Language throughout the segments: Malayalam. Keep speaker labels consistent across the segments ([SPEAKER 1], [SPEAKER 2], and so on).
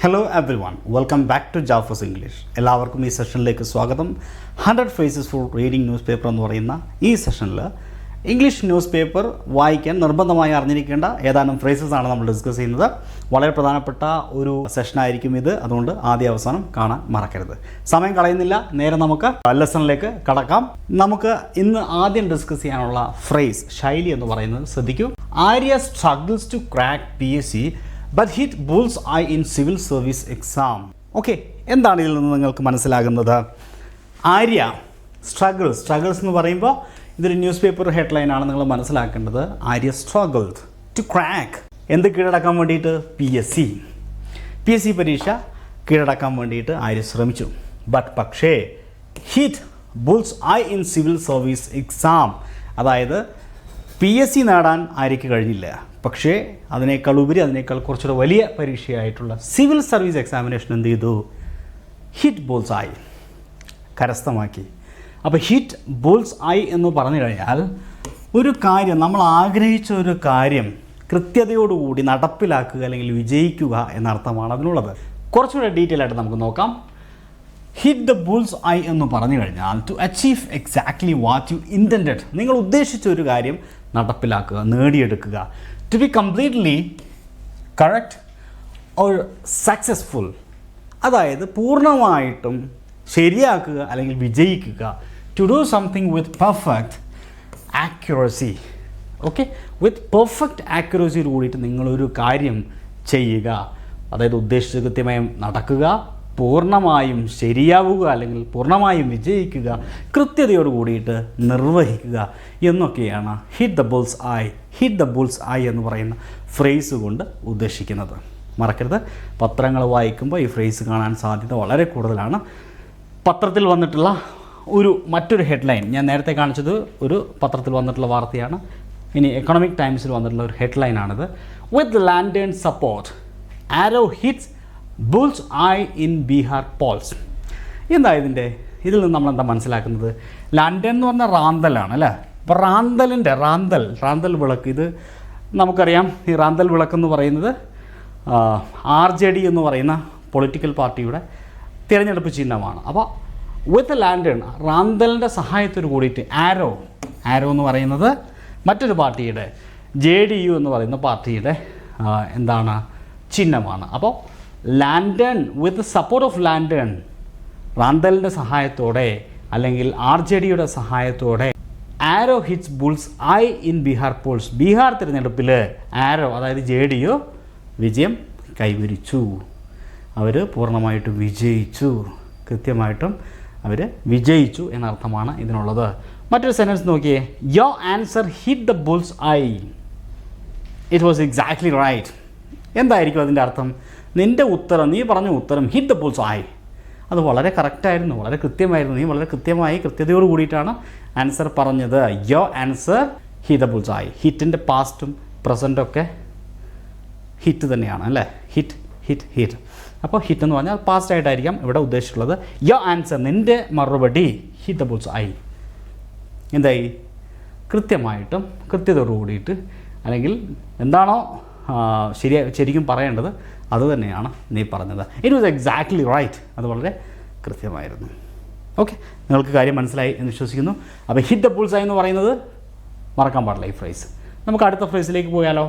[SPEAKER 1] Hello everyone welcome back to Jafas English എല്ലാവർക്കും ഈ സെഷനിലേക്ക് സ്വാഗതം. Hundred phrases for reading news paper എന്ന് പറയുന്ന ഈ സെഷനിൽ ഇംഗ്ലീഷ് ന്യൂസ് പേപ്പർ വായിക്കാൻ നിർബന്ധമായി അറിഞ്ഞിരിക്കേണ്ട ഏതാനും ഫ്രേസസ് ആണ് നമ്മൾ ഡിസ്കസ് ചെയ്യുന്നത്. വളരെ പ്രധാനപ്പെട്ട ഒരു സെഷനായിരിക്കും ഇത്. അതുകൊണ്ട് ആദ്യ അവസാനം കാണാൻ മറക്കരുത്. സമയം കളയുന്നില്ല. നേരെ നമുക്ക് ലെസണിലേക്ക് കടക്കാം. നമുക്ക് ഇന്ന് ആദ്യം ഡിസ്കസ് ചെയ്യാനുള്ള ഫ്രേസ് ശൈലി എന്ന് പറയുന്നത് ശ്രദ്ധിക്കൂ. Arya struggles to crack P S C but hit bull's eye in civil service exam okay എന്താണ് ഇതിൽ നിന്ന് നിങ്ങൾക്ക് മനസ്സിലാകുന്നത്? ആര്യ സ്ട്രഗിൾ സ്ട്രഗിൾസ് എന്ന് പറയുമ്പോൾ ഇതൊരു ന്യൂസ് പേപ്പർ ഹെഡ്ലൈൻ ആണ് നിങ്ങൾ മനസ്സിലാക്കേണ്ടത്. ആര്യ സ്ട്രഗിൾഡ് ടു ക്രാക്ക് എന്ത് കീഴടക്കാൻ വേണ്ടിയിട്ട്? P S C P S C പരീക്ഷ കീഴടക്കാൻ വേണ്ടിയിട്ട് ആര്യ ശ്രമിച്ചു. ബട്ട് പക്ഷേ hit bull's eye in civil service exam അതായത് പി എസ് സി നേടാൻ ആര്യയ്ക്ക് കഴിഞ്ഞില്ല. പക്ഷേ അതിനേക്കാൾ ഉപരി അതിനേക്കാൾ കുറച്ചുകൂടെ വലിയ പരീക്ഷയായിട്ടുള്ള സിവിൽ സർവീസ് എക്സാമിനേഷൻ എന്ത് ചെയ്തു? ഹിറ്റ് ബോൾസ് ആയി കരസ്ഥമാക്കി. അപ്പോൾ ഹിറ്റ് ബോൾസ് ആയി എന്ന് പറഞ്ഞു കഴിഞ്ഞാൽ ഒരു കാര്യം നമ്മൾ ആഗ്രഹിച്ച ഒരു കാര്യം കൃത്യതയോടുകൂടി നടപ്പിലാക്കുക അല്ലെങ്കിൽ വിജയിക്കുക എന്നർത്ഥമാണ് അതിനുള്ളത്. കുറച്ചുകൂടെ ഡീറ്റെയിൽ ആയിട്ട് നമുക്ക് നോക്കാം. ഹിറ്റ് ദ ബുൾസ് ഐ എന്ന് പറഞ്ഞു കഴിഞ്ഞാൽ to achieve exactly what you intended നിങ്ങൾ ഉദ്ദേശിച്ച ഒരു കാര്യം നടപ്പിലാക്കുക നേടിയെടുക്കുക. To be completely correct or successful അതായത് പൂർണമായിട്ടും ശരിയാക്കുക അല്ലെങ്കിൽ വിജയിക്കുക to do something with perfect accuracy okay with perfect ആക്യുറസിയോട് കൂടിയിട്ട് നിങ്ങളൊരു കാര്യം ചെയ്യുക. അതായത് ഉദ്ദേശിച്ച കൃത്യമായും നടക്കുക. പൂർണമായും ശരിയാവുക അല്ലെങ്കിൽ പൂർണമായും വിജയിക്കുക കൃത്യതയോട് കൂടിയിട്ട് നിർവഹിക്കുക എന്നൊക്കെയാണ് ഹിറ്റ് ദ ബുൾസ് ആയി ഹിറ്റ് ദ ബുൾസ് ആയി എന്ന് പറയുന്ന ഫ്രേസ് കൊണ്ട് ഉദ്ദേശിക്കുന്നത്. മറക്കരുത്. പത്രങ്ങൾ വായിക്കുമ്പോൾ ഈ ഫ്രേസ് കാണാൻ സാധ്യത വളരെ കൂടുതലാണ്. പത്രത്തിൽ വന്നിട്ടുള്ള ഒരു മറ്റൊരു ഹെഡ്ലൈൻ ഞാൻ നേരത്തെ കാണിച്ചത് ഒരു പത്രത്തിൽ വന്നിട്ടുള്ള വാർത്തയാണ്. ഇനി എക്കണോമിക് ടൈംസിൽ വന്നിട്ടുള്ള ഒരു ഹെഡ്ലൈനാണിത് with lantern support arrow hits bull's eye in Bihar polls. എന്താ ഇതിന്റെ? ഇതിൽ നിന്ന് നമ്മൾ എന്താ മനസ്സിലാക്കുന്നത്? ലണ്ടൻ എന്ന് പറഞ്ഞാൽ റാന്തലാണ് അല്ലേ? അപ്പോൾ റാന്തലിന്റെ റാന്തൽ റാന്തൽ വിളക്ക്. ഇത് നമുക്കറിയാം ഈ റാന്തൽ വിളക്ക് എന്ന് പറയുന്നത് ആർ ജെ ഡി എന്ന് പറയുന്ന പൊളിറ്റിക്കൽ പാർട്ടിയുടെ തിരഞ്ഞെടുപ്പ് ചിഹ്നമാണ്. അപ്പോൾ വിത്ത് ലാൻഡൺ റാന്തലിന്റെ സഹായത്തോട് കൂടിയിട്ട് ആരോ ആരോ എന്ന് പറയുന്നത് മറ്റൊരു പാർട്ടിയുടെ ജെ ഡി യു എന്ന് പറയുന്ന പാർട്ടിയുടെ എന്താണ് ചിഹ്നമാണ്. അപ്പോൾ ലാൻഡൺ വിത്ത് സപ്പോർട്ട് ഓഫ് ലാൻഡൺ റാന്തലിന്റെ സഹായത്തോടെ അല്ലെങ്കിൽ ആർ ജെ ഡിയുടെ സഹായത്തോടെ arrow hits bull's eye in Bihar polls Bihar തിരഞ്ഞെടുപ്പിൽ ആരോ അതായത് ജെ ഡി യു വിജയം കൈവരിച്ചു. അവർ പൂർണമായിട്ടും വിജയിച്ചു. കൃത്യമായിട്ടും അവർ വിജയിച്ചു എന്നർത്ഥമാണ് ഇതിനുള്ളത്. മറ്റൊരു സെന്റൻസ് നോക്കിയേ. Your answer hit the bull's eye it was exactly right എന്തായിരിക്കും അതിന്റെ അർത്ഥം? നിന്റെ ഉത്തരം നീ പറഞ്ഞ ഉത്തരം ഹിറ്റ് ദ ബുൾസ് ആയി. അത് വളരെ കറക്റ്റായിരുന്നു വളരെ കൃത്യമായിരുന്നു. നീ വളരെ കൃത്യമായി കൃത്യതയോട് കൂടിയിട്ടാണ് ആൻസർ പറഞ്ഞത്. യോ ആൻസർ ഹിറ്റ് ദ ബുൾസ് ആയി. ഹിറ്റിന്റെ പാസ്റ്റും പ്രസന്റൊക്കെ ഹിറ്റ് തന്നെയാണ് അല്ലേ? ഹിറ്റ് ഹിറ്റ് ഹിറ്റ് അപ്പോൾ ഹിറ്റ് എന്ന് പറഞ്ഞാൽ പാസ്റ്റ് ആയിട്ടായിരിക്കാം ഇവിടെ ഉദ്ദേശിച്ചുള്ളത് യോ ആൻസർ നിന്റെ മറുപടി ഹിറ്റ് ദ ബുൾസ് ആയി. എന്തായി? കൃത്യമായിട്ടും കൃത്യതയോട് കൂടിയിട്ട് അല്ലെങ്കിൽ എന്താണോ ശരിയാ ശരിക്കും പറയേണ്ടത് അത് തന്നെയാണ് നീ പറഞ്ഞത്. ഇറ്റ് വാസ് എക്സാക്ട്ലി റൈറ്റ് അത് വളരെ കൃത്യമായിരുന്നു. ഓക്കെ നിങ്ങൾക്ക് കാര്യം മനസ്സിലായി എന്ന് വിശ്വസിക്കുന്നു. അപ്പോൾ ഹിറ്റ് ദ ബുൾസ് എന്ന് പറയുന്നത് മറക്കാൻ പാടില്ല ഈ ഫ്രേസ് നമുക്ക് അടുത്ത ഫ്രേസിലേക്ക് പോയാലോ?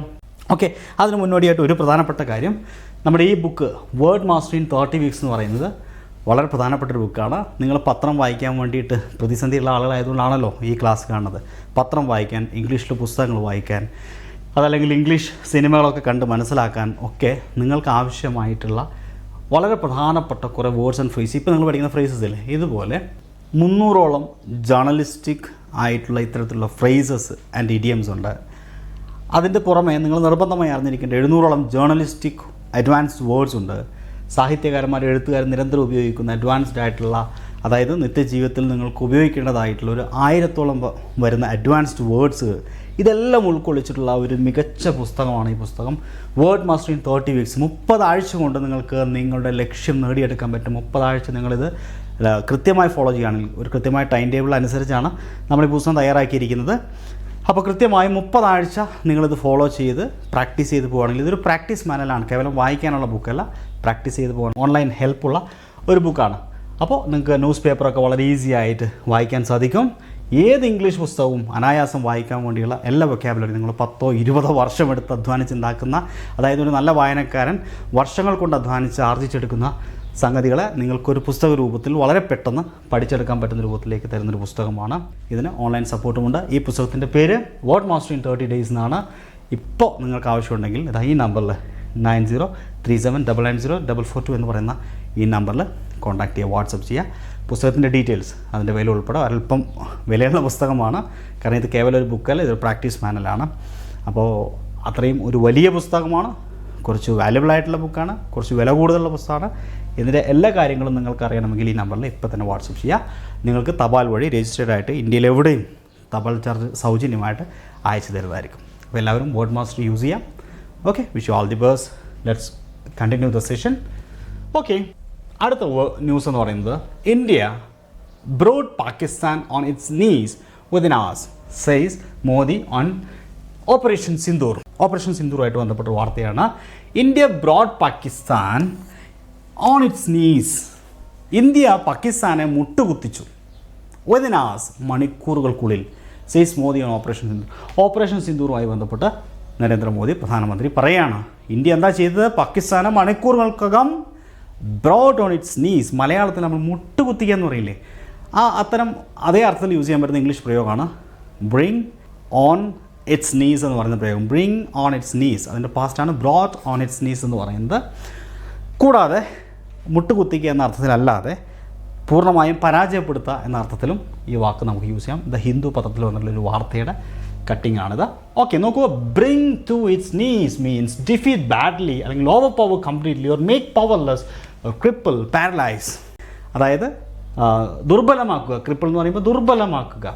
[SPEAKER 1] ഓക്കെ അതിന് മുന്നോടിയായിട്ട് ഒരു പ്രധാനപ്പെട്ട കാര്യം. നമ്മുടെ ഈ book word master in thirty weeks എന്ന് പറയുന്നത് വളരെ പ്രധാനപ്പെട്ട ഒരു ബുക്കാണ് നിങ്ങൾ പത്രം വായിക്കാൻ വേണ്ടിയിട്ട് പ്രതിസന്ധിയുള്ള ആളുകളായതുകൊണ്ടാണല്ലോ ഈ ക്ലാസ് കാണുന്നത്. പത്രം വായിക്കാൻ ഇംഗ്ലീഷിലെ പുസ്തകങ്ങൾ വായിക്കാൻ അതല്ലെങ്കിൽ ഇംഗ്ലീഷ് സിനിമകളൊക്കെ കണ്ട് മനസ്സിലാക്കാൻ ഒക്കെ നിങ്ങൾക്ക് ആവശ്യമായിട്ടുള്ള വളരെ പ്രധാനപ്പെട്ട കുറേ വേർഡ്സ് ആൻഡ് ഫ്രേസ് ഇപ്പോൾ നിങ്ങൾ പഠിക്കുന്ന ഫ്രേസസ് ഇല്ലേ? ഇതുപോലെ മുന്നൂറോളം ജേർണലിസ്റ്റിക് ആയിട്ടുള്ള ഇത്തരത്തിലുള്ള ഫ്രേസസ് ആൻഡ് ഇഡിയംസ് ഉണ്ട്. അതിന്റെ പുറമെ നിങ്ങൾ നിർബന്ധമായി അറിഞ്ഞിരിക്കേണ്ട എഴുന്നൂറോളം ജേർണലിസ്റ്റിക് അഡ്വാൻസ്ഡ് വേർഡ്സ് ഉണ്ട്. സാഹിത്യകാരന്മാർ എഴുത്തുകാർ നിരന്തരം ഉപയോഗിക്കുന്ന അഡ്വാൻസ്ഡ് ആയിട്ടുള്ള അതായത് നിത്യജീവിതത്തിൽ നിങ്ങൾക്ക് ഉപയോഗിക്കേണ്ടതായിട്ടുള്ള ഒരു ആയിരത്തോളം വരുന്ന അഡ്വാൻസ്ഡ് വേർഡ്സ് ഇതെല്ലാം ഉൾക്കൊള്ളിച്ചിട്ടുള്ള ഒരു മികച്ച പുസ്തകമാണ് ഈ പുസ്തകം. Word master in thirty weeks മുപ്പത് ആഴ്ച കൊണ്ട് നിങ്ങൾക്ക് നിങ്ങളുടെ ലക്ഷ്യം നേടിയെടുക്കാൻ പറ്റും. മുപ്പതാഴ്ച നിങ്ങളിത് കൃത്യമായി ഫോളോ ചെയ്യുകയാണെങ്കിൽ ഒരു കൃത്യമായ ടൈം ടേബിൾ അനുസരിച്ചാണ് നമ്മൾ ഈ പുസ്തകം തയ്യാറാക്കിയിരിക്കുന്നത്. അപ്പോൾ കൃത്യമായി മുപ്പതാഴ്ച നിങ്ങളിത് ഫോളോ ചെയ്ത് പ്രാക്ടീസ് ചെയ്ത് പോവുകയാണെങ്കിൽ ഇതൊരു പ്രാക്ടീസ് മാനലാണ് കേവലം വായിക്കാനുള്ള ബുക്കല്ല പ്രാക്ടീസ് ചെയ്ത് പോകാൻ ഓൺലൈൻ ഹെൽപ്പുള്ള ഒരു ബുക്കാണ് അപ്പോൾ നിങ്ങൾക്ക് ന്യൂസ് പേപ്പറൊക്കെ വളരെ ഈസി ആയിട്ട് വായിക്കാൻ സാധിക്കും. ഏത് ഇംഗ്ലീഷ് പുസ്തകവും അനായാസം വായിക്കാൻ വേണ്ടിയുള്ള എല്ലാ വൊക്കാബുലറി നിങ്ങൾ പത്തോ ഇരുപതോ വർഷമെടുത്ത് അധ്വാനിച്ചുണ്ടാക്കുന്ന അതായത് ഒരു നല്ല വായനക്കാരൻ വർഷങ്ങൾ കൊണ്ട് അധ്വാനിച്ച് ആർജിച്ചെടുക്കുന്ന സംഗതികളെ നിങ്ങൾക്കൊരു പുസ്തക രൂപത്തിൽ വളരെ പെട്ടെന്ന് പഠിച്ചെടുക്കാൻ പറ്റുന്ന രൂപത്തിലേക്ക് തരുന്നൊരു പുസ്തകമാണ്. ഇതിന് ഓൺലൈൻ സപ്പോർട്ടുമുണ്ട് ഈ പുസ്തകത്തിന്റെ പേര് word master in thirty days എന്നാണ്. ഇപ്പോൾ നിങ്ങൾക്ക് ആവശ്യമുണ്ടെങ്കിൽ ഇതാ ഈ നമ്പറിൽ nine zero three seven double nine zero double four two എന്ന് പറയുന്ന ഈ നമ്പറിൽ കോൺടാക്ട് ചെയ്യുക വാട്സപ്പ് ചെയ്യുക. പുസ്തകത്തിന്റെ ഡീറ്റെയിൽസ് അതിന്റെ വില ഉൾപ്പെടെ അല്പം വിലയുള്ള പുസ്തകമാണ്. കാരണം ഇത് കേവലം ഒരു ബുക്കല്ല ഇതൊരു പ്രാക്ടീസ് മാനലാണ് അപ്പോൾ അത്രയും ഒരു വലിയ പുസ്തകമാണ്. കുറച്ച് വാല്യബിൾ ആയിട്ടുള്ള ബുക്കാണ് കുറച്ച് വില കൂടുതലുള്ള പുസ്തകമാണ്. ഇതിന്റെ എല്ലാ കാര്യങ്ങളും നിങ്ങൾക്ക് അറിയണമെങ്കിൽ ഈ നമ്പറിൽ ഇപ്പോൾ തന്നെ വാട്സപ്പ് ചെയ്യുക. നിങ്ങൾക്ക് തപാൽ വഴി രജിസ്റ്റേഡ് ആയിട്ട് ഇന്ത്യയിൽ എവിടെയും തപാൽ ചാർജ് സൗജന്യമായിട്ട് അയച്ചു തരുന്നതായിരിക്കും അപ്പോൾ എല്ലാവരും ബോർഡ് മാസ്റ്റർ യൂസ് ചെയ്യാം. Okay wish you all the birds let's continue the session okay അടുത്ത ന്യൂസ് എന്ന് പറയുന്നത് India brought Pakistan on its knees within as says Modi on operation Sindoor operation സിന്ദൂറുമായിട്ട് ബന്ധപ്പെട്ട വാർത്തയാണ്. India brought Pakistan on its knees India പാകിസ്ഥാനെ മുട്ടുകുത്തിച്ചു. Within hours മണിക്കൂറുകൾക്കുള്ളിൽ says Modi on operation Sindoor operation സിന്ദൂറുമായി ബന്ധപ്പെട്ട് നരേന്ദ്രമോദി പ്രധാനമന്ത്രി പറയുകയാണ് ഇന്ത്യ എന്താ ചെയ്തത്? പാകിസ്ഥാനെ മണിക്കൂറുകൾക്കകം ബ്രോഡ് ഓൺ ഇറ്റ്സ് നീസ് മലയാളത്തിൽ നമ്മൾ മുട്ടുകുത്തിക്കുക എന്ന് പറയില്ലേ? ആ അത്തരം അതേ അർത്ഥത്തിൽ യൂസ് ചെയ്യാൻ പറ്റുന്ന ഇംഗ്ലീഷ് പ്രയോഗമാണ് ബ്രിങ് ഓൺ ഇറ്റ്സ് നീസ് എന്ന് പറയുന്ന പ്രയോഗം. ബ്രിങ് ഓൺ ഇറ്റ്സ് നീസ് അതിന്റെ പാസ്റ്റാണ് ബ്രോഡ് ഓൺ ഇറ്റ്സ് നീസ് എന്ന് പറയുന്നത്. കൂടാതെ മുട്ടുകുത്തിക്കുക എന്ന അർത്ഥത്തിലല്ലാതെ പൂർണമായും പരാജയപ്പെടുത്തുക എന്ന അർത്ഥത്തിലും ഈ വാക്ക് നമുക്ക് യൂസ് ചെയ്യാം. ദ ഹിന്ദു പദത്തിൽ വന്നിട്ടുള്ള ഒരു വാർത്തയുടെ കട്ടിംഗ് ആണിത്. ഓക്കെ നോക്കൂ. Bring to its knees means defeat badly അല്ലെങ്കിൽ overpower completely or make powerless cripple paralyse അതായത് ദുർബലമാക്കുക. ക്രിപ്പിൾ എന്ന് പറയുമ്പോൾ ദുർബലമാക്കുക.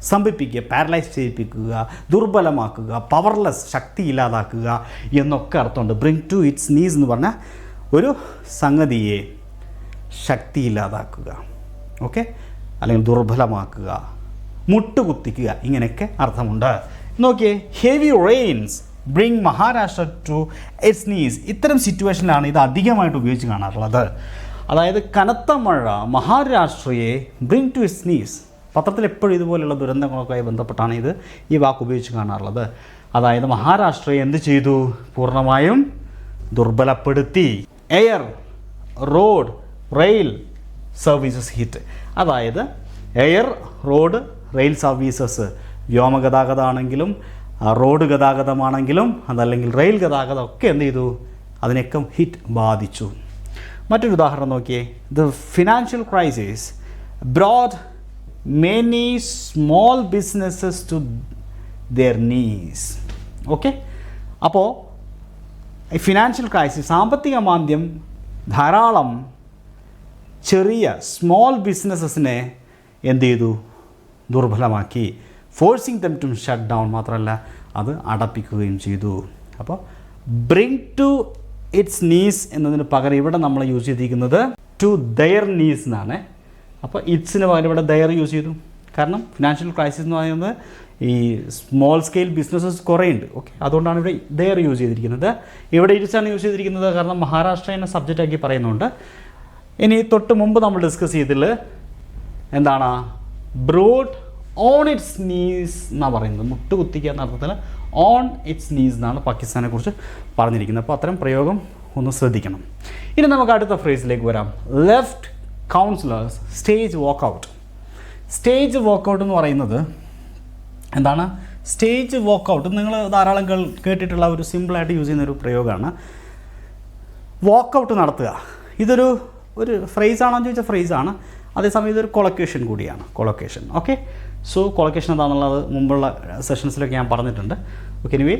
[SPEAKER 1] സ്തംഭിപ്പിക്കുക പാരലൈസ് ചെയ്യിപ്പിക്കുക ദുർബലമാക്കുക പവർലെസ് ശക്തി ഇല്ലാതാക്കുക എന്നൊക്കെ അർത്ഥമുണ്ട്. ബ്രിങ് ടു ഇറ്റ്സ് നീസ് എന്ന് പറഞ്ഞാൽ ഒരു സംഗതിയെ ശക്തി ഇല്ലാതാക്കുക ഓക്കെ അല്ലെങ്കിൽ ദുർബലമാക്കുക മുട്ടുകുത്തിക്കുക ഇങ്ങനെയൊക്കെ അർത്ഥമുണ്ട്. നോക്കിയേ heavy rains bring Maharashtra to its knees ഇത്തരം സിറ്റുവേഷനിലാണ് ഇത് അധികമായിട്ട് ഉപയോഗിച്ച് കാണാറുള്ളത്. അതായത് കനത്ത മഴ മഹാരാഷ്ട്രയെ ബ്രിങ് ടു ഇറ്റ്സ് നീസ് പത്രത്തിൽ എപ്പോഴും ഇതുപോലുള്ള ദുരന്തങ്ങളൊക്കെ ബന്ധപ്പെട്ടാണ് ഇത് ഈ വാക്ക് ഉപയോഗിച്ച് കാണാറുള്ളത്. അതായത് മഹാരാഷ്ട്രയെ എന്ത് ചെയ്തു? പൂർണമായും ദുർബലപ്പെടുത്തി. Air road rail services hit അതായത് എയർ റോഡ് റെയിൽ സർവീസസ് വ്യോമഗതാഗതമാണെങ്കിലും റോഡ് ഗതാഗതമാണെങ്കിലും അതല്ലെങ്കിൽ റെയിൽ ഗതാഗതം ഒക്കെ എന്ത് ചെയ്തു? അതിനൊക്കെ ഹിറ്റ് ബാധിച്ചു. മറ്റൊരു ഉദാഹരണം നോക്കിയേ. The financial crisis brought many small businesses to their knees okay അപ്പോൾ ഈ ഫിനാൻഷ്യൽ ക്രൈസിസ് സാമ്പത്തിക മാന്ദ്യം ധാരാളം ചെറിയ സ്മോൾ ബിസിനസ്സസിനെ എന്ത് ചെയ്തു? ദുർബലമാക്കി. Forcing them to shut down മാത്രമല്ല അത് അടപ്പിക്കുകയും ചെയ്തു. അപ്പോൾ ബ്രിങ് ടു ഇറ്റ്സ് നീസ് എന്നതിന് പകരം ഇവിടെ നമ്മൾ യൂസ് ചെയ്തിരിക്കുന്നത് ടു ദയർ നീസ് എന്നാണ്. അപ്പോൾ ഇറ്റ്സിന് പകരം ഇവിടെ ദയർ യൂസ് ചെയ്തു. കാരണം ഫിനാൻഷ്യൽ ക്രൈസിസ് എന്ന് പറയുന്നത് ഈ സ്മോൾ സ്കെയിൽ ബിസിനസ്സസ് കുറേ ഉണ്ട് ഓക്കെ അതുകൊണ്ടാണ് ഇവിടെ ദയർ യൂസ് ചെയ്തിരിക്കുന്നത്. ഇവിടെ ഇറ്റ്സാണ് യൂസ് ചെയ്തിരിക്കുന്നത്. കാരണം മഹാരാഷ്ട്ര എന്ന സബ്ജക്റ്റാക്കി പറയുന്നുണ്ട്. ഇനി തൊട്ട് മുമ്പ് നമ്മൾ ഡിസ്കസ് ചെയ്തിൽ എന്താണ്? ബ്രോഡ് ഓൺ ഇറ്റ്സ് നീസ് എന്നാണ് പറയുന്നത്. മുട്ടുകുത്തിക്കുക എന്ന അർത്ഥത്തിൽ ഓൺ ഇറ്റ്സ് നീസ് എന്നാണ് പാകിസ്ഥാനെക്കുറിച്ച് പറഞ്ഞിരിക്കുന്നത്. അപ്പോൾ അത്തരം പ്രയോഗം ഒന്ന് ശ്രദ്ധിക്കണം. ഇനി നമുക്ക് അടുത്ത ഫ്രേസിലേക്ക് വരാം. Left councillors stage walkout stage walkout എന്ന് പറയുന്നത് എന്താണ്? സ്റ്റേജ് വാക്കൗട്ട് നിങ്ങൾ ധാരാളം കേട്ടിട്ടുള്ള ഒരു സിമ്പിളായിട്ട് യൂസ് ചെയ്യുന്ന ഒരു പ്രയോഗമാണ്. വാക്കൗട്ട് നടത്തുക. ഇതൊരു ഒരു ഫ്രേസ് ആണോ എന്ന് ചോദിച്ചാൽ ഫ്രേസാണ് അതേസമയം ഇതൊരു കൊളക്കേഷൻ കൂടിയാണ്. കൊളക്കേഷൻ ഓക്കെ സോ കൊളക്കേഷൻ എന്താണെന്നുള്ളത് മുമ്പുള്ള സെഷൻസിലൊക്കെ ഞാൻ പറഞ്ഞിട്ടുണ്ട്. ഓക്കെ എനിവേ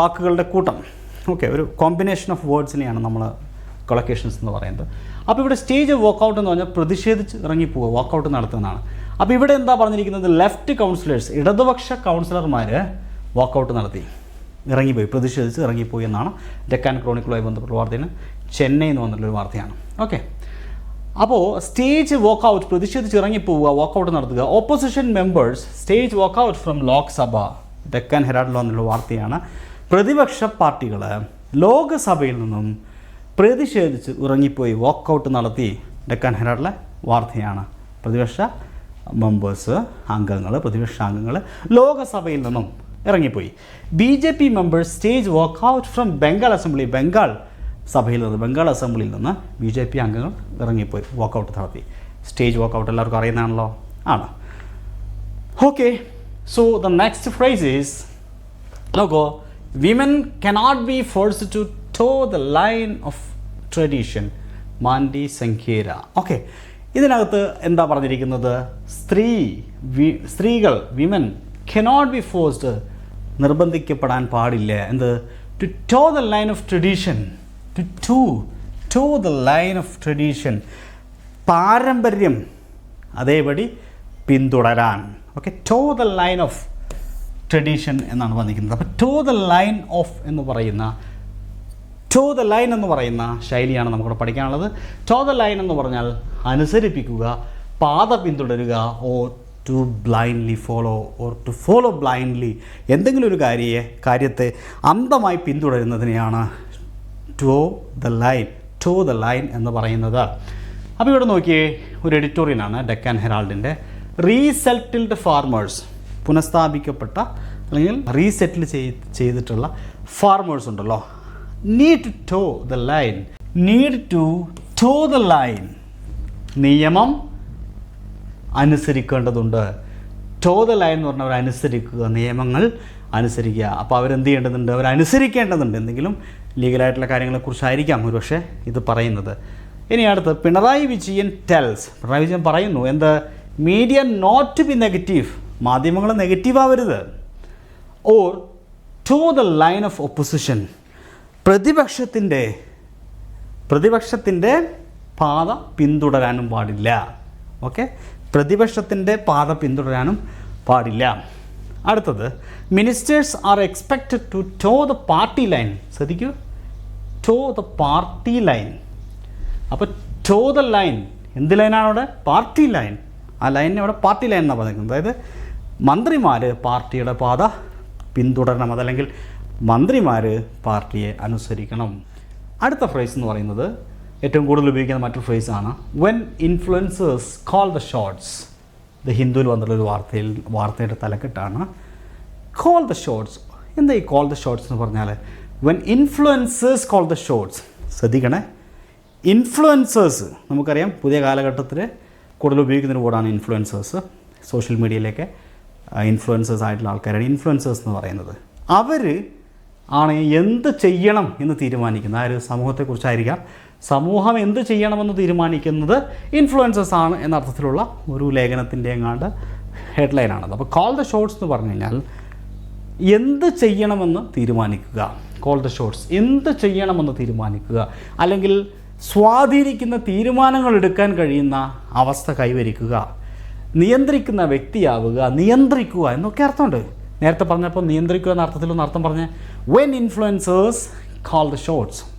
[SPEAKER 1] വാക്കുകളുടെ കൂട്ടം. ഓക്കെ ഒരു കോമ്പിനേഷൻ ഓഫ് വേർഡ്സിനെയാണ് നമ്മൾ കൊളക്കേഷൻസ് എന്ന് പറയുന്നത്. അപ്പോൾ ഇവിടെ സ്റ്റേജ് വർക്കൗട്ട് എന്ന് പറഞ്ഞാൽ പ്രതിഷേധിച്ച് ഇറങ്ങിപ്പോവുക വർക്കൗട്ട് നടത്തുന്നതാണ്. അപ്പോൾ ഇവിടെ എന്താ പറഞ്ഞിരിക്കുന്നത്? ലെഫ്റ്റ് കൗൺസിലേഴ്സ് ഇടതുപക്ഷ കൗൺസിലർമാർ വാക്കൗട്ട് നടത്തി. ഇറങ്ങിപ്പോയി പ്രതിഷേധിച്ച് ഇറങ്ങിപ്പോയി എന്നാണ് ഡെക്കാൻ ക്രോണിക്കളുമായി ബന്ധപ്പെട്ട വാർത്തയാണ്. ചെന്നൈ എന്ന് പറഞ്ഞിട്ടുള്ളൊരു വാർത്തയാണ്. ഓക്കെ അപ്പോൾ സ്റ്റേജ് വോക്കൗട്ട് പ്രതിഷേധിച്ച് ഇറങ്ങിപ്പോവുക വാക്കൗട്ട് നടത്തുക opposition members stage walkout from Lok Sabha Deccan ഹെറാഡിൽ വന്നുള്ള വാർത്തയാണ്. പ്രതിപക്ഷ പാർട്ടികൾ ലോക്സഭയിൽ നിന്നും പ്രതിഷേധിച്ച് ഇറങ്ങിപ്പോയി വോക്കൗട്ട് നടത്തി. ഡെക്കാൻ ഹെറാഡിലെ വാർത്തയാണ്. പ്രതിപക്ഷ മെമ്പേഴ്സ് അംഗങ്ങൾ പ്രതിപക്ഷ അംഗങ്ങൾ ലോക്സഭയിൽ നിന്നും ഇറങ്ങിപ്പോയി. B J P members stage walkout from Bengal assembly Bengal സഭയിൽ നിന്ന് ബംഗാൾ അസംബ്ലിയിൽ നിന്ന് ബി ജെ പി അംഗങ്ങൾ ഇറങ്ങിപ്പോയി. വാക്കൗട്ട് നടത്തി. സ്റ്റേജ് വാക്കൗട്ട് എല്ലാവർക്കും അറിയുന്നതാണല്ലോ. ആണ്. Okay so the next phrase is നോക്കോ women cannot be forced to toe the line of tradition Mandy സംഖ്യേര ഓക്കെ ഇതിനകത്ത് എന്താ പറഞ്ഞിരിക്കുന്നത്? സ്ത്രീ സ്ത്രീകൾ വിമൻ കനോട്ട് ബി ഫോഴ്സ്ഡ് നിർബന്ധിക്കപ്പെടാൻ പാടില്ല. എന്ത്? To toe the line of tradition to to to the line of tradition പാരമ്പര്യം അതേപടി പിന്തുടരാൻ. Okay toe the line of tradition എന്നാണ് വന്നിരിക്കുന്നത്. അപ്പോൾ ടോ ദ ലൈൻ ഓഫ് എന്ന് പറയുന്ന ടോ ദ ലൈൻ എന്ന് പറയുന്ന ശൈലിയാണ് നമുക്കിവിടെ പഠിക്കാനുള്ളത്. ടോ ദ ലൈൻ എന്ന് പറഞ്ഞാൽ അനുസരിപ്പിക്കുക പാത പിന്തുടരുക ഓ to blindly follow or to follow blindly എന്തെങ്കിലും ഒരു കാര്യയെ കാര്യത്തെ അന്ധമായി പിന്തുടരുന്നതിനെയാണ് toe the line toe the line എന്ന് പറയുന്നത്. അപ്പോൾ ഇവിടെ നോക്കിയേ ഒരു എഡിറ്റോറിയലാണ് ഡെക്കാൻ ഹെറാൾഡിന്റെ റീസെറ്റിൽഡ് ഫാർമേഴ്സ് പുനഃസ്ഥാപിക്കപ്പെട്ട അല്ലെങ്കിൽ റീസെറ്റിൽ ചെയ്തിട്ടുള്ള ഫാർമേഴ്സ് ഉണ്ടല്ലോ. Need to the line need to toe the line നിയമം അനുസരിക്കേണ്ടതുണ്ട്. ടോ ദ ലൈൻ എന്ന് പറഞ്ഞാൽ നിയമങ്ങൾ അനുസരിക്കുക. അപ്പോൾ അവരെന്ത് ചെയ്യേണ്ടതുണ്ട്? അവർ അനുസരിക്കേണ്ടതുണ്ട് എന്തെങ്കിലും ലീഗലായിട്ടുള്ള കാര്യങ്ങളെക്കുറിച്ചായിരിക്കാം ഒരുപക്ഷെ ഇത് പറയുന്നത്. ഇനി അടുത്ത് പിണറായി വിജയൻ ടെൽസ് പിണറായി വിജയൻ പറയുന്നു എന്ത്? Media not to be negative മാധ്യമങ്ങൾ നെഗറ്റീവ് ആവരുത്. Or to the line of opposition പ്രതിപക്ഷത്തിന്റെ പ്രതിപക്ഷത്തിന്റെ പാത പിന്തുടരാനും പാടില്ല. ഓക്കെ പ്രതിപക്ഷത്തിന്റെ പാത പിന്തുടരാനും പാടില്ല. അടുത്തത് ministers are expected to toe the party line ശ്രദ്ധിക്കൂ. ടോ ദ പാർട്ടി ലൈൻ അപ്പോൾ ടോ ദ ലൈൻ എന്ത് ലൈനാണ് അവിടെ? പാർട്ടി ലൈൻ ആ ലൈനിനെ അവിടെ പാർട്ടി ലൈൻ എന്നാണ് പറഞ്ഞിരിക്കുന്നത് അതായത് മന്ത്രിമാർ പാർട്ടിയുടെ പാത പിന്തുടരണം. അതല്ലെങ്കിൽ മന്ത്രിമാർ പാർട്ടിയെ അനുസരിക്കണം. അടുത്ത ഫ്രേസ് എന്ന് പറയുന്നത് ഏറ്റവും കൂടുതൽ ഉപയോഗിക്കുന്ന മറ്റൊരു ഫ്രേസ് ആണ്. When influencers call the shorts the ഹിന്ദുവിൽ വന്നിട്ടുള്ള ഒരു വാർത്തയിൽ വാർത്തയുടെ തലക്കെട്ടാണ്. കോൾ ദ ഷോർട്സ് എന്താ ഈ കോൾ ദ ഷോർട്സ് എന്ന് പറഞ്ഞാൽ when influencers call the shorts ശ്രദ്ധിക്കണേ. ഇൻഫ്ലുവൻസേഴ്സ് നമുക്കറിയാം പുതിയ കാലഘട്ടത്തിൽ കൂടുതൽ ഉപയോഗിക്കുന്ന ഒരു വേർഡാണ് ഇൻഫ്ലുവൻസേഴ്സ് സോഷ്യൽ മീഡിയയിലേക്ക് ഇൻഫ്ലുവൻസേഴ്സ് ആയിട്ടുള്ള ആൾക്കാരാണ് ഇൻഫ്ലുവൻസേഴ്സ് എന്ന് പറയുന്നത്. അവർ ആണ് എന്ത് ചെയ്യണം എന്ന് തീരുമാനിക്കുന്നത്. ആ ഒരു സമൂഹത്തെക്കുറിച്ചായിരിക്കാം സമൂഹം എന്ത് ചെയ്യണമെന്ന് തീരുമാനിക്കുന്നത് ഇൻഫ്ലുവൻസസ് ആണ് എന്നർത്ഥത്തിലുള്ള ഒരു ലേഖനത്തിന്റെ എങ്ങാണ്ട് ഹെഡ്ലൈനാണത് അപ്പോൾ കോൾ ദ ഷോർട്സ് എന്ന് പറഞ്ഞു കഴിഞ്ഞാൽ എന്ത് ചെയ്യണമെന്ന് തീരുമാനിക്കുക. കോൾ ദ ഷോർട്സ് എന്ത് ചെയ്യണമെന്ന് തീരുമാനിക്കുക. അല്ലെങ്കിൽ സ്വാധീനിക്കുന്ന തീരുമാനങ്ങൾ എടുക്കാൻ കഴിയുന്ന അവസ്ഥ കൈവരിക്കുക. നിയന്ത്രിക്കുന്ന വ്യക്തിയാവുക നിയന്ത്രിക്കുക എന്നൊക്കെ അർത്ഥമുണ്ട്. നേരത്തെ പറഞ്ഞപ്പോൾ നിയന്ത്രിക്കുക എന്ന അർത്ഥത്തിലൊന്ന് അർത്ഥം പറഞ്ഞ് when influencers call the shorts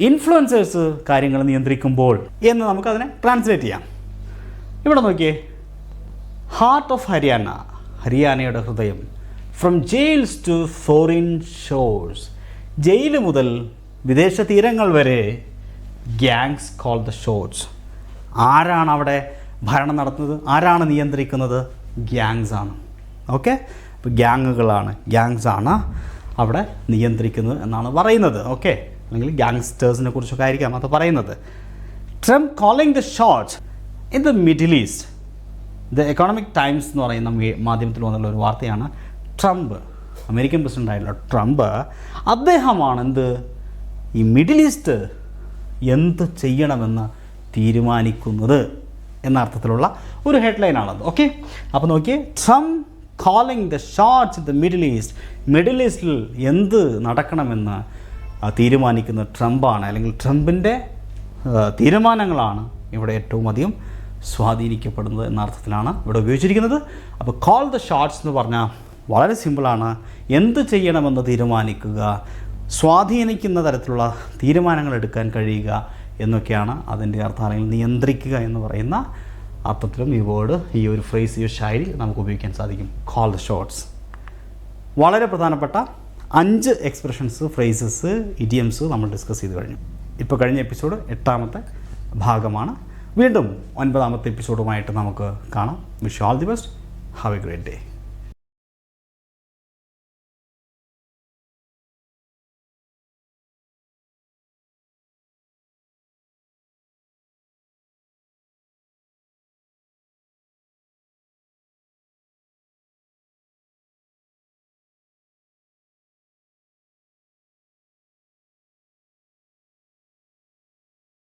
[SPEAKER 1] influencers കാര്യങ്ങൾ നിയന്ത്രിക്കുമ്പോൾ എന്ന് നമുക്കതിനെ ട്രാൻസ്ലേറ്റ് ചെയ്യാം. ഇവിടെ നോക്കിയേ. ഹാർട്ട് ഓഫ് ഹരിയാന ഹരിയാനയുടെ ഹൃദയം. From jails to foreign shores jail മുതൽ വിദേശ തീരങ്ങൾ വരെ ഗ്യാങ്സ് കോൾ ദ ഷോർട്സ് ആരാണ് അവിടെ ഭരണം നടത്തുന്നത്? ആരാണ് നിയന്ത്രിക്കുന്നത്? ഗ്യാങ്സ് ആണ്. ഓക്കെ ഗ്യാങ്ങുകളാണ് ഗ്യാങ്സ് ആണ് അവിടെ നിയന്ത്രിക്കുന്നത് എന്നാണ് പറയുന്നത്. ഓക്കെ അല്ലെങ്കിൽ ഗ്യാങ്സ്റ്റേഴ്സിനെ കുറിച്ചൊക്കെ ആയിരിക്കാം അത് പറയുന്നത്. Trump calling the shorts in the Middle East the Economic Times എന്ന് പറയുന്ന മാധ്യമത്തിൽ വന്നുള്ള ഒരു വാർത്തയാണ് ട്രംപ് അമേരിക്കൻ പ്രസിഡന്റായിട്ടുള്ള ട്രംപ് അദ്ദേഹമാണ് എന്ത് ഈ മിഡിൽ ഈസ്റ്റ് എന്ത് ചെയ്യണമെന്ന് തീരുമാനിക്കുന്നത് എന്ന അർത്ഥത്തിലുള്ള ഒരു ഹെഡ്ലൈനാണത്. ഓക്കെ അപ്പോൾ നോക്കിയേ Trump calling the short in the Middle East Middle ഈസ്റ്റിൽ എന്ത് നടക്കണമെന്ന് ആ, തീരുമാനിക്കുന്ന ട്രംപാണ്. അല്ലെങ്കിൽ ട്രംപിന്റെ തീരുമാനങ്ങളാണ് ഇവിടെ ഏറ്റവും അധികം സ്വാധീനിക്കപ്പെടുന്നത് എന്ന അർത്ഥത്തിലാണ് ഇവിടെ ഉപയോഗിച്ചിരിക്കുന്നത്. അപ്പോൾ കോൾ ദ ഷോട്ട്സ് എന്ന് പറഞ്ഞാൽ വളരെ സിമ്പിളാണ്. എന്ത് ചെയ്യണമെന്ന് തീരുമാനിക്കുക സ്വാധീനിക്കുന്ന തരത്തിലുള്ള തീരുമാനങ്ങൾ എടുക്കാൻ കഴിയുക എന്നൊക്കെയാണ് അതിന്റെ അർത്ഥം. അല്ലെങ്കിൽ നിയന്ത്രിക്കുക എന്ന് പറയുന്ന അർത്ഥത്തിലും ഈ വേർഡ് ഈ ഒരു ഫ്രേസ് ഈ ഒരു ശൈലി നമുക്ക് ഉപയോഗിക്കാൻ സാധിക്കും. കോൾ ദ ഷോർട്സ് വളരെ പ്രധാനപ്പെട്ട അഞ്ച് എക്സ്പ്രഷൻസ് ഫ്രേസസ് ഇഡിയംസ് നമ്മൾ ഡിസ്കസ് ചെയ്ത് കഴിഞ്ഞു. ഇപ്പോൾ കഴിഞ്ഞ എപ്പിസോഡ് എട്ടാമത്തെ ഭാഗമാണ്. വീണ്ടും ഒൻപതാമത്തെ എപ്പിസോഡുമായിട്ട് നമുക്ക് കാണാം. Wish all the best have a great day